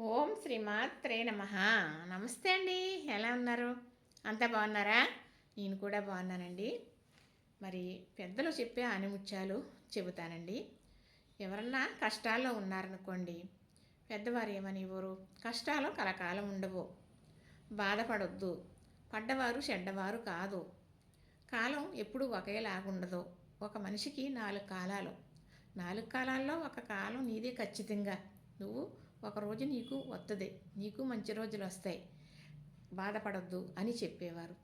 ఓం శ్రీమాత్రే నమ. నమస్తే అండి. ఎలా ఉన్నారు? అంతా బాగున్నారా? నేను కూడా బాగున్నానండి. మరి పెద్దలు చెప్పే ఆనిముత్యాలు చెబుతానండి. ఎవరన్నా కష్టాల్లో ఉన్నారనుకోండి పెద్దవారు ఏమని ఇవ్వరు కష్టాలు కలకాలం ఉండవు. బాధపడొద్దు. పడ్డవారు చెడ్డవారు కాదు. కాలం ఎప్పుడు ఒకేలాగుండదు ఒక మనిషికి నాలుగు కాలాలు. నాలుగు కాలాల్లో ఒక కాలం నీదే ఖచ్చితంగా. నువ్వు ఒకరోజు నీకు వస్తుంది నీకు మంచి రోజులు వస్తాయి బాధపడద్దు అని చెప్పేవారు.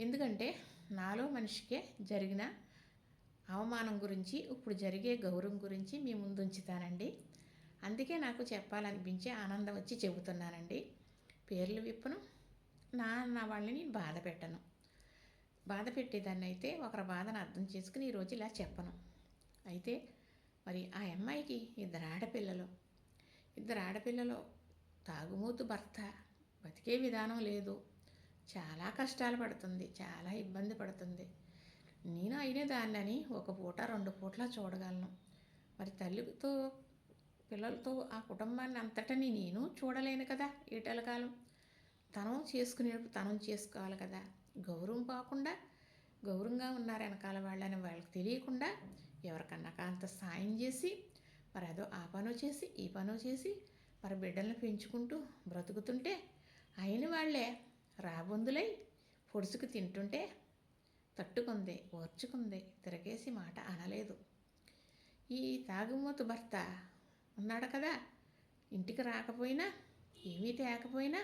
ఎందుకంటే నాలో మనిషికే జరిగిన అవమానం గురించి ఇప్పుడు జరిగే గౌరవం గురించి మీ ముందు ఉంచుతానండి. అందుకే నాకు చెప్పాలనిపించే ఆనందం వచ్చి చెబుతున్నానండి. పేర్లు విప్పను నా నా వాళ్ళని బాధ పెట్టను. బాధ పెట్టేదాన్ని అయితే ఒకరి బాధను అర్థం చేసుకుని ఈరోజు ఇలా చెప్పను. అయితే మరి ఆ అమ్మాయికి ఇద్దరు ఆడపిల్లలు ఇద్దరు ఆడపిల్లలు తాగుమూతు భర్త బతికే విధానం లేదు. చాలా కష్టాలు పడుతుంది చాలా ఇబ్బంది పడుతుంది. నేను అయిన దాన్నని ఒక పూట రెండు పూట్ల చూడగలను. మరి తల్లితో పిల్లలతో ఆ కుటుంబాన్ని అంతటని నేను చూడలేను కదా ఈటల కాలం. తనం చేసుకునేటప్పుడు తనం చేసుకోవాలి కదా. గౌరవం కాకుండా గౌరవంగా ఉన్నారు వెనకాల వాళ్ళని వాళ్ళకి తెలియకుండా ఎవరికన్నా కాంత సాయం చేసి మరి అదో ఆ పనో చేసి ఈ పనో చేసి మరి బిడ్డలను పెంచుకుంటూ బ్రతుకుతుంటే అయిన వాళ్ళే రాబందులై పొడుచుకు తింటుంటే తట్టుకుంది ఓర్చుకుంది తిరగేసి మాట అనలేదు. ఈ తాగుమూతు భర్త ఉన్నాడు కదా ఇంటికి రాకపోయినా ఏమీ తేకపోయినా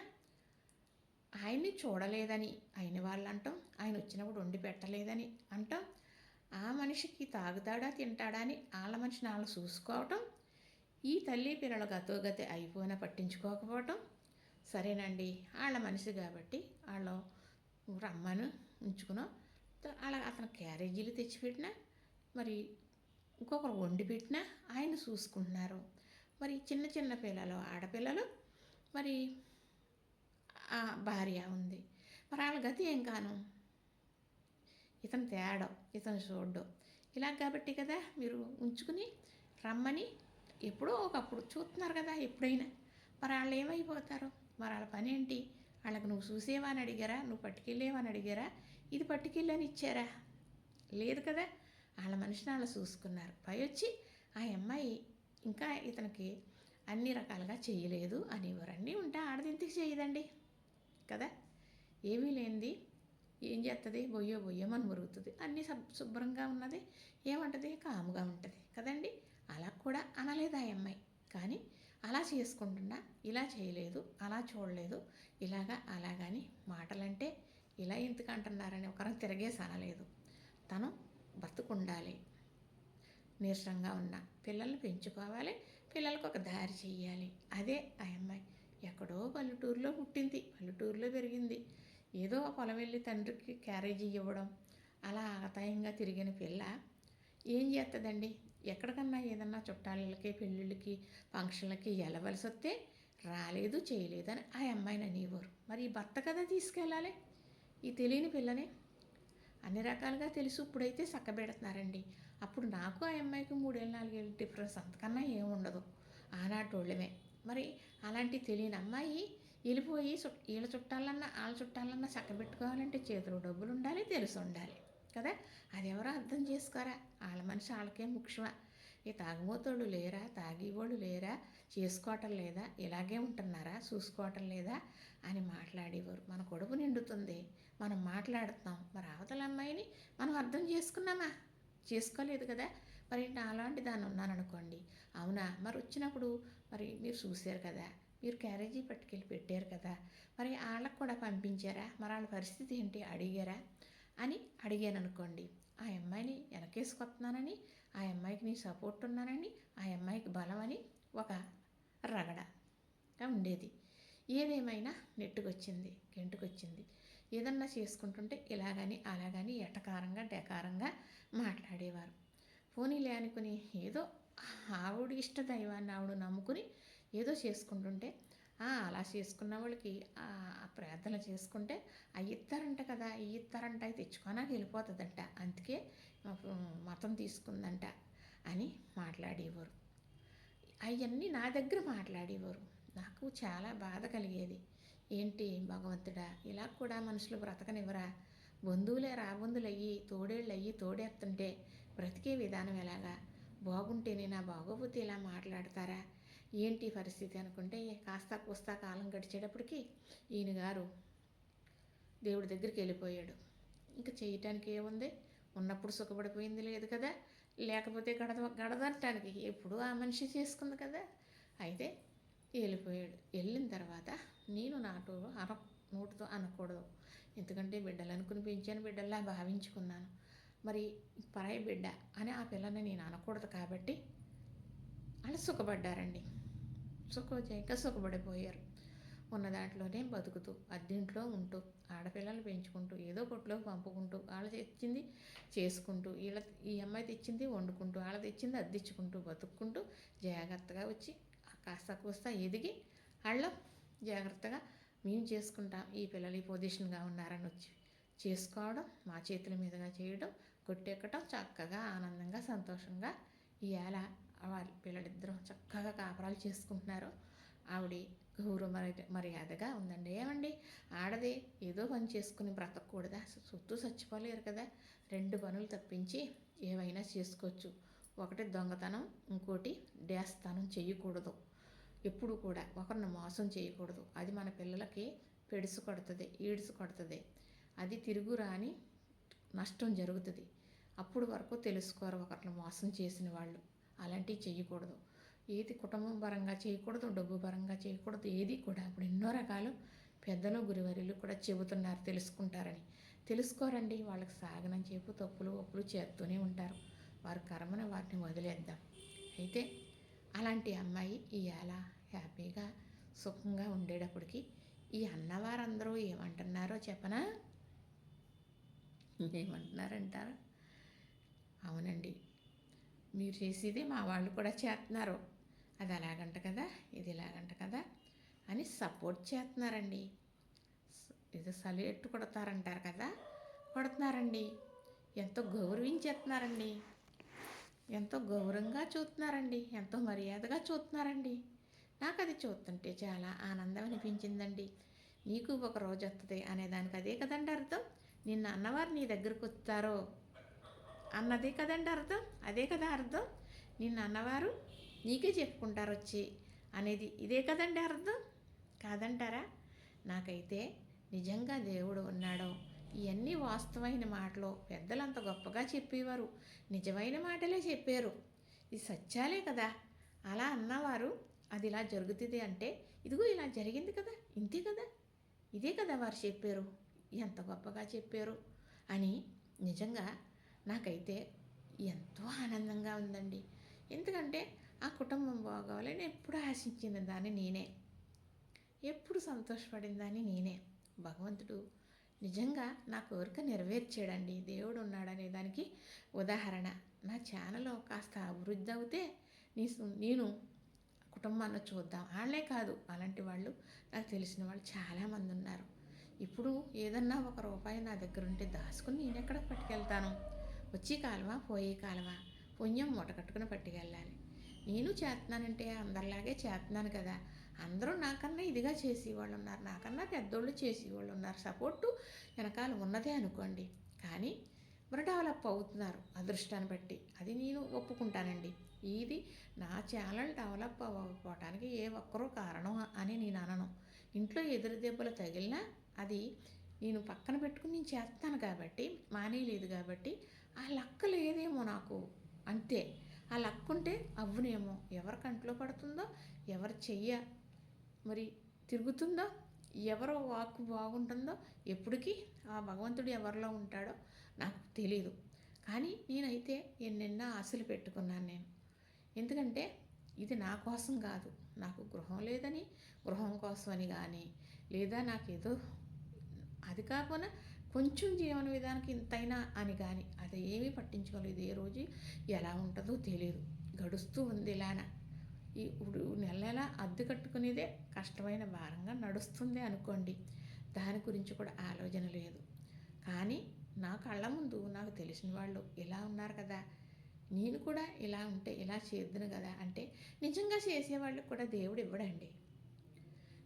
ఆయన్ని చూడలేదని అయిన వాళ్ళు అంటాం ఆయన వచ్చినప్పుడు వండి పెట్టలేదని అంటాం. ఆ మనిషికి తాగుతాడా తింటాడా అని వాళ్ళ మనిషిని వాళ్ళు చూసుకోవటం ఈ తల్లి పిల్లలు గతోగతి అయిపోయినా పట్టించుకోకపోవటం సరేనండి. వాళ్ళ మనిషి కాబట్టి వాళ్ళు రమ్మను ఉంచుకున్నాం అలా అతను క్యారేజీలు తెచ్చిపెట్టినా మరి ఇంకొకరు వండి పెట్టినా ఆయన చూసుకుంటున్నారు. మరి చిన్న చిన్న పిల్లలు ఆడపిల్లలు మరి భార్య ఉంది. మరి వాళ్ళ గతి ఏం కాను? ఇతను తేడం ఇతను చూడ్డం. ఇలా కాబట్టి కదా మీరు ఉంచుకుని రమ్మని ఎప్పుడో ఒకప్పుడు చూస్తున్నారు కదా ఎప్పుడైనా. మరి వాళ్ళు ఏమైపోతారు? మరి వాళ్ళ పని ఏంటి వాళ్ళకి నువ్వు చూసేవా అని అడిగారా? నువ్వు పట్టుకెళ్ళేవా అని అడిగారా? ఇది పట్టుకెళ్ళని ఇచ్చారా లేదు కదా. వాళ్ళ మనిషిని వాళ్ళు చూసుకున్నారు. పై వచ్చి ఆ అమ్మాయి ఇంకా ఇతనికి అన్ని రకాలుగా చేయలేదు అనేవారు అన్నీ ఉంటే ఆడదింతకి చేయదండి కదా. ఏమీ లేనిది. ఏం చేస్తుంది బొయ్యో బొయ్యమని మురుగుతుంది. అన్నీ శుభ్రంగా ఉన్నది. ఏమంటుంది? కాముగా ఉంటుంది. కదండి? అలా కూడా అనలేదు ఆ అమ్మాయి? కానీ అలా చేసుకుంటున్నా ఇలా చేయలేదు అలా చూడలేదు ఇలాగా అలాగని మాటలంటే ఇలా ఎందుకు అంటున్నారని ఒకరం తిరగేసి అనలేదు. తను బతుకుండాలి. నీరసంగా ఉన్న. పిల్లల్ని పెంచుకోవాలి. పిల్లలకు ఒక దారి చెయ్యాలి. అదే ఆ అమ్మాయి. ఎక్కడో పల్లెటూరులో పుట్టింది. పల్లెటూరులో పెరిగింది. ఏదో పొలం వెళ్ళి తండ్రికి క్యారేజీ ఇవ్వడం అలా ఆగతాయంగా తిరిగిన పిల్ల ఏం చేస్తుందండి ఎక్కడికన్నా ఏదన్నా చుట్టాలకి పెళ్ళిళ్ళకి ఫంక్షన్లకి వెళ్ళవలసి వస్తే రాలేదు చేయలేదు అని ఆ అమ్మాయిని అనేవారు. మరి ఈ భర్త కదా తీసుకెళ్ళాలి? ఈ తెలియని పిల్లని అన్ని రకాలుగా తెలుసు. ఇప్పుడైతే చక్కబెడుతున్నారండి. అప్పుడు నాకు ఆ అమ్మాయికి మూడేళ్ళు నాలుగేళ్ళు డిఫరెన్స్ అంతకన్నా ఏముండదు ఆనాటోళ్ళమే. మరి అలాంటి తెలియని అమ్మాయి వెళ్ళిపోయి వీళ్ళ చుట్టాలన్నా వాళ్ళ చుట్టాలన్నా చక్కబెట్టుకోవాలంటే చేతిలో డబ్బులు ఉండాలి తెలిసి ఉండాలి. కదా? అది ఎవరో అర్థం చేసుకోరా? వాళ్ళ మనిషి వాళ్ళకే ముఖ్యమా? ఈ తాగుమోతోడు లేరా? తాగేవాడు లేరా? చేసుకోవటం లేదా? ఇలాగే ఉంటున్నారా? చూసుకోవటం లేదా? అని మాట్లాడేవారు. మన కొడుకు నిండుతుంది. మనం మాట్లాడుతున్నాం. మరి అవతల అమ్మాయిని మనం అర్థం చేసుకున్నామా? చేసుకోలేదు కదా? మరి అలాంటి దాన్ని ఉన్నాననుకోండి. అవునా? మరి వచ్చినప్పుడు మరి మీరు చూశారు కదా? మీరు క్యారేజీ పట్టుకెళ్ళి పెట్టారు కదా మరి వాళ్ళకు కూడా పంపించారా? మరి వాళ్ళ పరిస్థితి ఏంటి? అడిగారా? అని అడిగాను అనుకోండి ఆ అమ్మాయిని వెనకేసుకొస్తున్నానని ఆ అమ్మాయికి నీ సపోర్ట్ ఉన్నానని ఆ అమ్మాయికి బలం అని ఒక రగడగా ఉండేది. ఏదేమైనా నెట్టుకొచ్చింది గెంటుకొచ్చింది. ఏదన్నా చేసుకుంటుంటే ఇలాగని అలాగని ఎటకారంగా డెకారంగా మాట్లాడేవారు. పోనీలే అనుకుని ఏదో ఆవిడ ఇష్ట దైవాన్ని ఆవిడ నమ్ముకుని ఏదో చేసుకుంటుంటే అలా చేసుకున్న వాళ్ళకి ప్రార్థన చేసుకుంటే అవి ఇస్తారంట కదా అవి ఇస్తారంట అవి తెచ్చుకోనాక వెళ్ళిపోతుందంట. అందుకే మతం తీసుకుందంట అని మాట్లాడేవారు. అవన్నీ నా దగ్గర మాట్లాడేవారు. నాకు చాలా బాధ కలిగేది. ఏంటి భగవంతుడా ఇలా కూడా మనుషులు బ్రతకనివ్వరా? బంధువులే రాబంధులయ్యి తోడేళ్ళయ్యి తోడేస్తుంటే బ్రతికే విధానం ఎలాగా? బాగుంటేనే నా బాగోపోతే ఇలా మాట్లాడతారా? ఏంటి పరిస్థితి అనుకుంటే కాస్త కూస్తా కాలం గడిచేటప్పటికి ఈయన గారు దేవుడి దగ్గరికి వెళ్ళిపోయాడు. ఇంకా చేయటానికి ఏముంది? ఉన్నప్పుడు సుఖపడిపోయింది లేదు కదా? లేకపోతే గడద గడదనటానికి ఎప్పుడు ఆ మనిషి చేసుకుంది కదా? అయితే వెళ్ళిపోయాడు. వెళ్ళిన తర్వాత నేను నాటు అన నోటుతో అనకూడదు. ఎందుకంటే బిడ్డలు అనుకుని పెంచాను బిడ్డల్లా భావించుకున్నాను. మరి పరాయి బిడ్డ అని ఆ పిల్లని నేను అనకూడదు కాబట్టి వాళ్ళు సుఖపడ్డారండి. సుఖ ఇంకా సుఖపడిపోయారు. ఉన్న దాంట్లోనే బతుకుతూ అద్దెంట్లో ఉంటూ ఆడపిల్లలు పెంచుకుంటూ ఏదో కొట్టులోకి పంపుకుంటూ వాళ్ళ తెచ్చింది చేసుకుంటూ వీళ్ళ ఈ అమ్మాయి తెచ్చింది వండుకుంటూ వాళ్ళ తెచ్చింది అద్దించుకుంటూ బతుక్కుంటూ జాగ్రత్తగా వచ్చి కాస్త కూస్త ఎదిగి వాళ్ళ జాగ్రత్తగా మేము చేసుకుంటాం ఈ పిల్లలు ఈ పొజిషన్గా ఉన్నారని వచ్చి చేసుకోవడం మా చేతుల మీదుగా చేయడం కొట్టెక్కటం చక్కగా ఆనందంగా సంతోషంగా ఇవాళ వారి పిల్లలిద్దరూ చక్కగా కాపురాలు చేసుకుంటున్నారు. ఆవిడ గౌరవ మర్యాద మర్యాదగా ఉందండి. ఏమండి? ఆడది ఏదో పని చేసుకుని బ్రతకూడదా చుట్టూ చచ్చిపోలేరు కదా. రెండు పనులు తప్పించి ఏవైనా చేసుకోవచ్చు. ఒకటి దొంగతనం ఇంకోటి డేస్తానం చేయకూడదు. ఎప్పుడు కూడా ఒకరిని మోసం చేయకూడదు. అది మన పిల్లలకి పెడుసు కొడుతుంది ఈడుసు కొడుతుంది. అది తిరుగురాని నష్టం జరుగుతుంది. అప్పుడు వరకు తెలుసుకోరు ఒకరిని మోసం చేసిన వాళ్ళు. అలాంటివి చేయకూడదు. ఏది కుటుంబం పరంగా చేయకూడదు డబ్బు పరంగా చేయకూడదు ఏది కూడా. ఇప్పుడు ఎన్నో రకాలు పెద్దలు గురువరులు కూడా చెబుతున్నారు తెలుసుకుంటారని. తెలుసుకోరండి వాళ్ళకి సాగనం చెప్పు తప్పులు ఒప్పులు చేస్తూనే ఉంటారు. వారి కర్మను వారిని వదిలేద్దాం. అయితే అలాంటి అమ్మాయి ఇవాళ హ్యాపీగా సుఖంగా ఉండేటప్పటికి ఈ అన్నవారందరూ ఏమంటున్నారో చెప్పనా? ఏమంటున్నారంటారా? అవునండి. మీరు చేసేది మా వాళ్ళు కూడా చేస్తున్నారు అది అలాగంట కదా ఇది ఇలాగంట కదా అని సపోర్ట్ చేస్తున్నారండి ఇది సలేట్టు కొడతారంటారు కదా కొడుతున్నారండి. ఎంతో గౌరవించేస్తున్నారండి ఎంతో గౌరవంగా చూస్తున్నారండి ఎంతో మర్యాదగా చూస్తున్నారండి నాకు అది చూస్తుంటే చాలా ఆనందం అనిపించిందండి. నీకు ఒక రోజు వస్తుంది అనేదానికి అదే కదండి అర్థం. నిన్న అన్నవారు నీ దగ్గరకు వస్తారో అన్నదే కదండి అర్థం? అదే కదా అర్థం? నిన్న అన్నవారు నీకే చెప్పుకుంటారు వచ్చి అనేది ఇదే కదండి అర్థం? కాదంటారా? నాకైతే నిజంగా దేవుడు ఉన్నాడో ఇవన్నీ వాస్తవమైన మాటలు పెద్దలంత గొప్పగా చెప్పేవారు నిజమైన మాటలే చెప్పారు. ఇది సత్యాలే కదా. అలా అన్నవారు అది ఇలా జరుగుతుంది అంటే ఇదిగో ఇలా జరిగింది కదా ఇంతే కదా. ఇదే కదా వారు చెప్పారు. ఎంత గొప్పగా చెప్పారు అని నిజంగా నాకైతే ఎంతో ఆనందంగా ఉందండి. ఎందుకంటే ఆ కుటుంబం బాగోవాలని ఎప్పుడు ఆశించిన దాన్ని నేనే. ఎప్పుడు సంతోషపడిన దాన్ని నేనే. భగవంతుడు నిజంగా నా కోరిక నెరవేర్చాడండి. దేవుడు ఉన్నాడనే దానికి ఉదాహరణ. నా ఛానల్ కాస్త అభివృద్ధి అవుతే నీ నేను కుటుంబాన్ని చూద్దాం. వాళ్ళే కాదు అలాంటి వాళ్ళు నాకు తెలిసిన వాళ్ళు చాలామంది ఉన్నారు ఇప్పుడు ఏదన్నా ఒక రూపాయి నా దగ్గర ఉంటే దాచుకుని నేను ఎక్కడ పట్టుకెళ్తాను? వచ్చి కాలువ పోయే కాలువ. పుణ్యం మూట కట్టుకుని పట్టుకెళ్ళాలి. నేను చేస్తున్నానంటే అందరిలాగే చేస్తున్నాను కదా. అందరూ నాకన్నా ఇదిగా చేసేవాళ్ళు ఉన్నారు నాకన్నా పెద్దోళ్ళు చేసేవాళ్ళు ఉన్నారు సపోర్టు వెనకాల ఉన్నదే అనుకోండి. కానీ మరి డెవలప్ అవుతున్నారు అదృష్టాన్ని బట్టి. అది నేను ఒప్పుకుంటానండి. ఇది నా ఛానల్ డెవలప్ అవ్వకపోవటానికి ఏ ఒక్కరూ కారణం అని నేను అనను. ఇంట్లో ఎదురు దెబ్బలు తగిలినా అది నేను పక్కన పెట్టుకుని నేను చేస్తాను కాబట్టి మానేయలేదు కాబట్టి ఆ లక్క లేదేమో నాకు. అంతే. ఆ లక్క ఉంటే అవ్వునేమో. ఎవరి కంట్లో పడుతుందో ఎవరి చెయ్య మరి తిరుగుతుందో ఎవరు వాక్ బాగుంటుందో ఎప్పటికీ ఆ భగవంతుడు ఎవరిలో ఉంటాడో నాకు తెలియదు కానీ నేనైతే ఎన్నెన్నో ఆశలు పెట్టుకున్నాను నేను. ఎందుకంటే ఇది నా కోసం కాదు. నాకు గృహం లేదని గృహం కోసమని కానీ లేదా నాకు ఏదో అది కాకుండా కొంచెం జీవన విధానానికి ఇంతైనా అని కానీ అది ఏమీ పట్టించుకోలేదు. ఏ రోజు ఎలా ఉంటుందో తెలియదు. గడుస్తూ ఉంది ఇలాన. ఇప్పుడు నెల నెల అద్దె కట్టుకునేదే కష్టమైన భారంగా నడుస్తుంది అనుకోండి. దాని గురించి కూడా ఆలోచన లేదు. కానీ నా కళ్ళ ముందు నాకు తెలిసిన వాళ్ళు ఇలా ఉన్నారు కదా. నేను కూడా ఇలా ఉంటే ఇలా చేద్దును కదా అంటే నిజంగా చేసేవాళ్ళకి కూడా దేవుడు ఇవ్వడండి.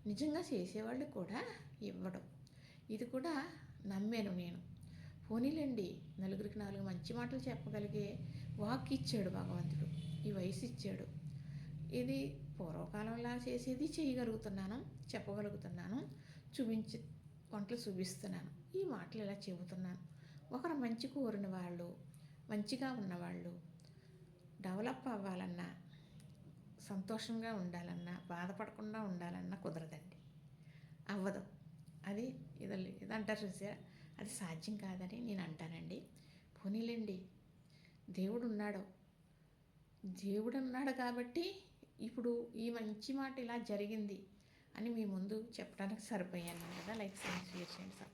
నిజంగా చేసేవాళ్ళు కూడా ఇవ్వడం. ఇది కూడా నమ్మాను నేను. పోనీలండి నలుగురికి నాలుగు మంచి మాటలు చెప్పగలిగే వాక్ ఇచ్చాడు భగవంతుడు. ఈ వయసు ఇచ్చాడు ఇది పూర్వకాలంలా చేసేది చేయగలుగుతున్నాను చెప్పగలుగుతున్నాను చూపించి వంటలు చూపిస్తున్నాను. ఈ మాటలు ఇలా చెబుతున్నాను. ఒకరు మంచి కోరిన వాళ్ళు మంచిగా ఉన్నవాళ్ళు డెవలప్ అవ్వాలన్నా సంతోషంగా ఉండాలన్నా బాధపడకుండా ఉండాలన్నా కుదరదండి. అవ్వదు. అది ఇది ఇదంటారు చూసారా? అది సాధ్యం కాదని నేను అంటానండి. పోనీలేండి. దేవుడు ఉన్నాడు దేవుడు ఉన్నాడు కాబట్టి ఇప్పుడు ఈ మంచి మాట ఇలా జరిగింది అని మీ ముందు చెప్పడానికి సరిపోయాను. కదా లైక్ చేయండి చేయండి. సబ్స్క్రైబ్